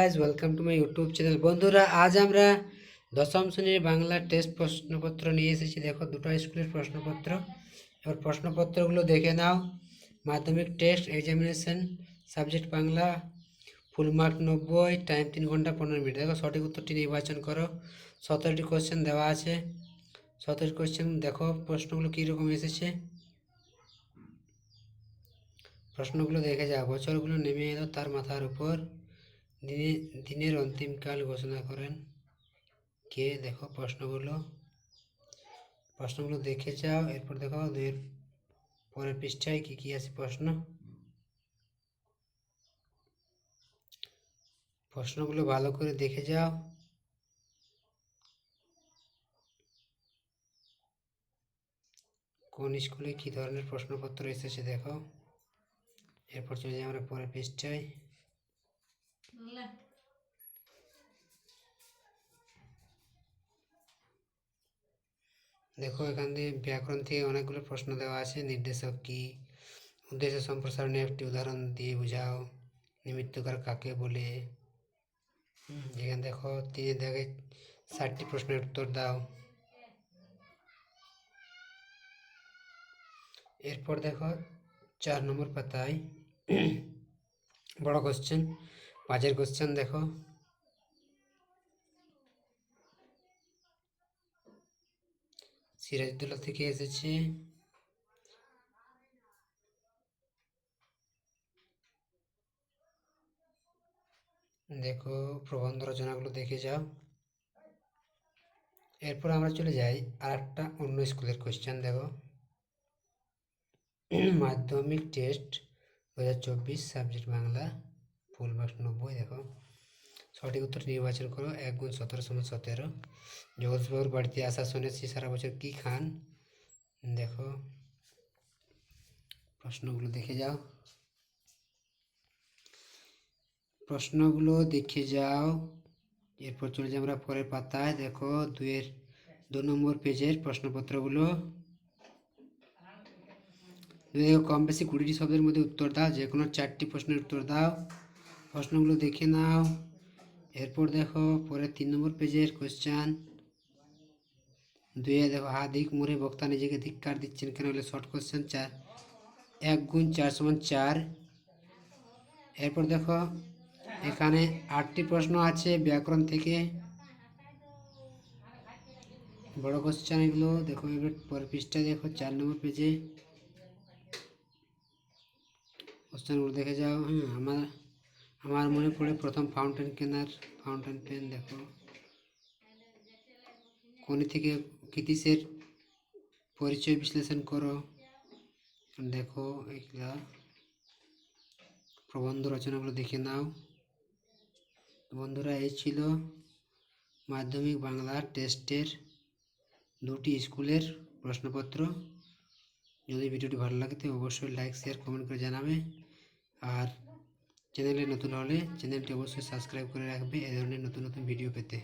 Guys welcome to my YouTube channel বন্ধুরা, আজ আমরা দশম শ্রেণির বাংলা টেস্ট প্রশ্নপত্র নিয়ে এসেছি। দেখো, দুটো স্কুলের প্রশ্নপত্র। এবার প্রশ্নপত্রগুলো দেখে নাও। মাধ্যমিক test examination subject Bangla full mark নব্বই টাইম তিন ঘণ্টা পনেরো মিনিট। দেখো, সঠিক উত্তরটি নির্বাচন করো। সতেরোটি কোশ্চেন দেওয়া আছে। সতেরোটি কোশ্চেন দেখো, প্রশ্নগুলো কীরকম এসেছে। প্রশ্নগুলো দেখে যাও। বছরগুলো নেমে এলো তার মাথার উপর। দিনে দিনের অন্তিমকাল ঘোষণা করেন। কে? দেখো, প্রশ্নগুলো। প্রশ্নগুলো দেখে যাও, এরপর দেখো দুয়ের পরের পৃষ্ঠায় কী কী আছে প্রশ্ন? প্রশ্নগুলো ভালো করে দেখে যাও। কোন স্কুলে কী ধরনের প্রশ্নপত্র এসেছে, দেখো। এরপর চলে যাই আমরা পরের পৃষ্ঠায়। দেখো এখান দিয়ে ব্যাকরণ থেকে অনেকগুলো প্রশ্ন দেওয়া আছে। নির্দেশক কি? উদ্দেশ্য সম্প্রসারণে একটি উদাহরণ দিয়ে বোঝাও। নিমিত্তকার কাকে বলে? হুম, এখানে দেখো তিনি দেখে ষাটটি প্রশ্নের উত্তর দাও। এরপর দেখো চার নম্বর পাতায় বড় কোশ্চেন পাঁচের কোশ্চেন দেখো। সিরাজদৌল্লা থেকে এসেছে। দেখো, প্রবন্ধ রচনাগুলো দেখে যাও। এরপর আমরা চলে যাই আর একটা অন্য স্কুলের কোশ্চেন দেখো। মাধ্যমিক টেস্ট দু হাজার চব্বিশ সাবজেক্ট বাংলা। ফুল মার্কস নব্বই, দেখো। সঠিক উত্তর নির্বাচন করো, এক গুণ সতেরো সমান সতেরো। জগৎবাবুর বাড়িতে আসা শুনেছি, সারা বছর কী খান? দেখো, প্রশ্নগুলো দেখে যাও। প্রশ্নগুলো দেখে যাও। এরপর চলে যাই আমরা পরের পাতায়। দেখো দুয়ের দু নম্বর পেজের প্রশ্নপত্রগুলো। কম বেশি কুড়িটি শব্দের মধ্যে উত্তর দাও যে কোনো চারটি প্রশ্নের উত্তর দাও। প্রশ্নগুলো দেখে নাও। এরপর দেখো পরে তিন নম্বর পেজের কোশ্চান দুয়ে দেখো, হা দিক মুড়ে বক্তা নিজেকে ধিক্কার দিচ্ছেন কেন হলে শর্ট কোশ্চেন চার। এক গুণ চার সমান চার। এরপর দেখো, এখানে আটটি প্রশ্ন আছে ব্যাকরণ থেকে। বড় কোশ্চেন এগুলো, দেখো এবার পরের পৃষ্ঠায় দেখো, চার নম্বর পেজে। কোশ্চেনগুলো দেখে যাও হ্যাঁ আমার আমার মনে পড়ে প্রথম ফাউন্টেন কেনার ফাউন্টেন পেন দেখো। কোনি থেকে কৃতিসের পরিচয় বিশ্লেষণ করো? দেখো, এগুলা প্রবন্ধ রচনাগুলো দেখে নাও। বন্ধুরা, এই ছিল মাধ্যমিক বাংলা টেস্টের দুটি স্কুলের প্রশ্নপত্র। যদি ভিডিওটি ভালো লাগে, তো অবশ্যই লাইক শেয়ার কমেন্ট করে জানাবে। আর চ্যানেলে নতুন হলে চ্যানেলটি অবশ্যই সাবস্ক্রাইব করে রাখবে। এ ধরনের নতুন নতুন ভিডিও পেতে।